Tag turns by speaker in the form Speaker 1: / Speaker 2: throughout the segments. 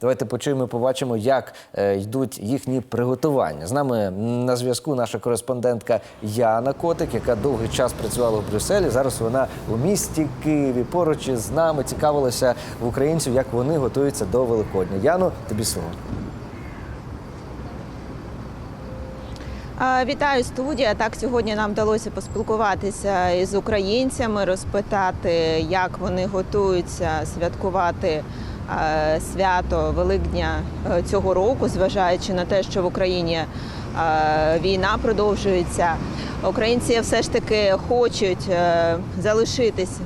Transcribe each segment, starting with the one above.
Speaker 1: Давайте почуємо, і побачимо, як е, йдуть їхні приготування. З нами на зв'язку наша кореспондентка Яна Котик, яка довгий час працювала в Брюсселі. Зараз вона у місті Києві. Поруч із нами цікавилася в українців, як вони готуються до Великодня. Яно, тобі слово.
Speaker 2: Вітаю студія. Так сьогодні нам вдалося поспілкуватися із українцями, розпитати, як вони готуються святкувати свято Великдня е, цього року, зважаючи на те, що в Україні е, війна продовжується. Українці все ж таки хочуть е, залишитись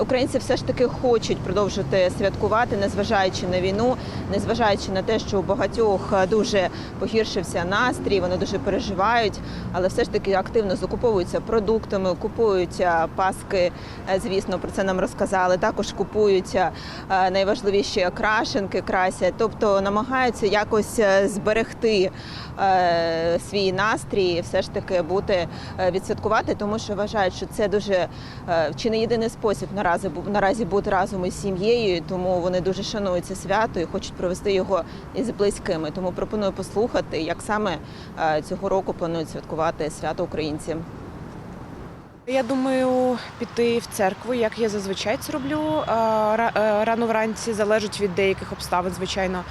Speaker 2: Українці все ж таки хочуть продовжувати святкувати, незважаючи на війну, незважаючи на те, що у багатьох дуже погіршився настрій, вони дуже переживають, але все ж таки активно закуповуються продуктами, купують е, паски. е, Звісно, про це нам розказали. Також купують е, найважливіші крашенки, красять, тобто намагаються якось зберегти свій настрій, все ж таки бути відсвяткувати, тому що вважають, що це дуже чи не єдиний спосіб наразі наразі бути разом із сім'єю, тому вони дуже шанують це свято і хочуть провести його із близькими. Тому пропоную послухати, як саме е, цього року планують святкувати свято українці.
Speaker 3: Я думаю, піти в церкву, як я зазвичай це роблю. ра- е, Рано вранці залежить від деяких обставин, звичайно.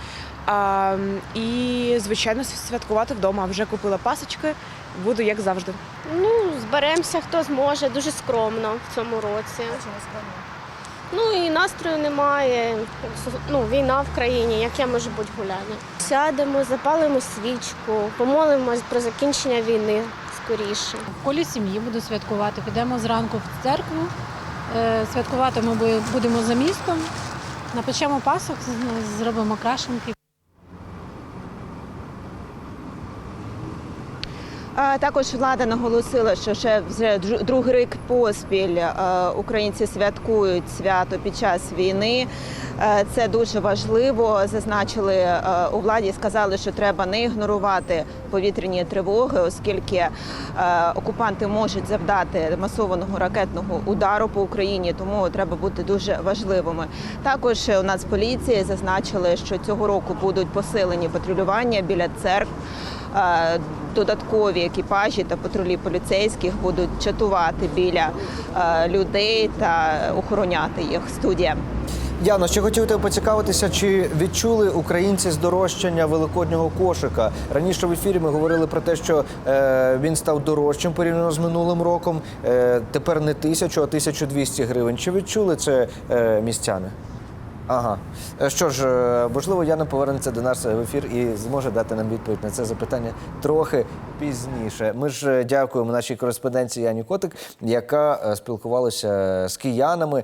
Speaker 3: І, звичайно, святкувати вдома. Вже купила пасочки, буду як завжди.
Speaker 4: Ну, зберемося, хто зможе, дуже скромно в цьому році. Ну і настрою немає. Ну, війна в країні, як я можу бути гуляти. Сядемо, запалимо свічку, помолимось про закінчення війни скоріше.
Speaker 5: В колі сім'ї буду святкувати. Підемо зранку в церкву. Е, Святкувати ми будемо за містом. Напечемо пасок, зробимо крашенки.
Speaker 2: Також влада наголосила, що ще вже дру- другий рік поспіль українці святкують свято під час війни. Це дуже важливо. Зазначили у владі, сказали, що треба не ігнорувати повітряні тривоги, оскільки окупанти можуть завдати масованого ракетного удару по Україні, тому треба бути дуже важливими. Також у нас поліції зазначили, що цього року будуть посилені патрулювання біля церкв. Додаткові екіпажі та патрулі поліцейських будуть чатувати біля людей та охороняти їх. Студія.
Speaker 1: Яно, ще хотів тебе поцікавитися, чи відчули українці здорожчання великоднього кошика? Раніше в ефірі ми говорили про те, що е, він став дорожчим порівняно з минулим роком. Е, тепер не тисячу, а 1200 гривень. Чи відчули це е, містяни? Ага. Е, Що ж, е, можливо, Яна повернеться до нас в ефір і зможе дати нам відповідь на це запитання трохи пізніше. Ми ж е, дякуємо нашій кореспонденції Яні Котик, яка е, спілкувалася з киянами.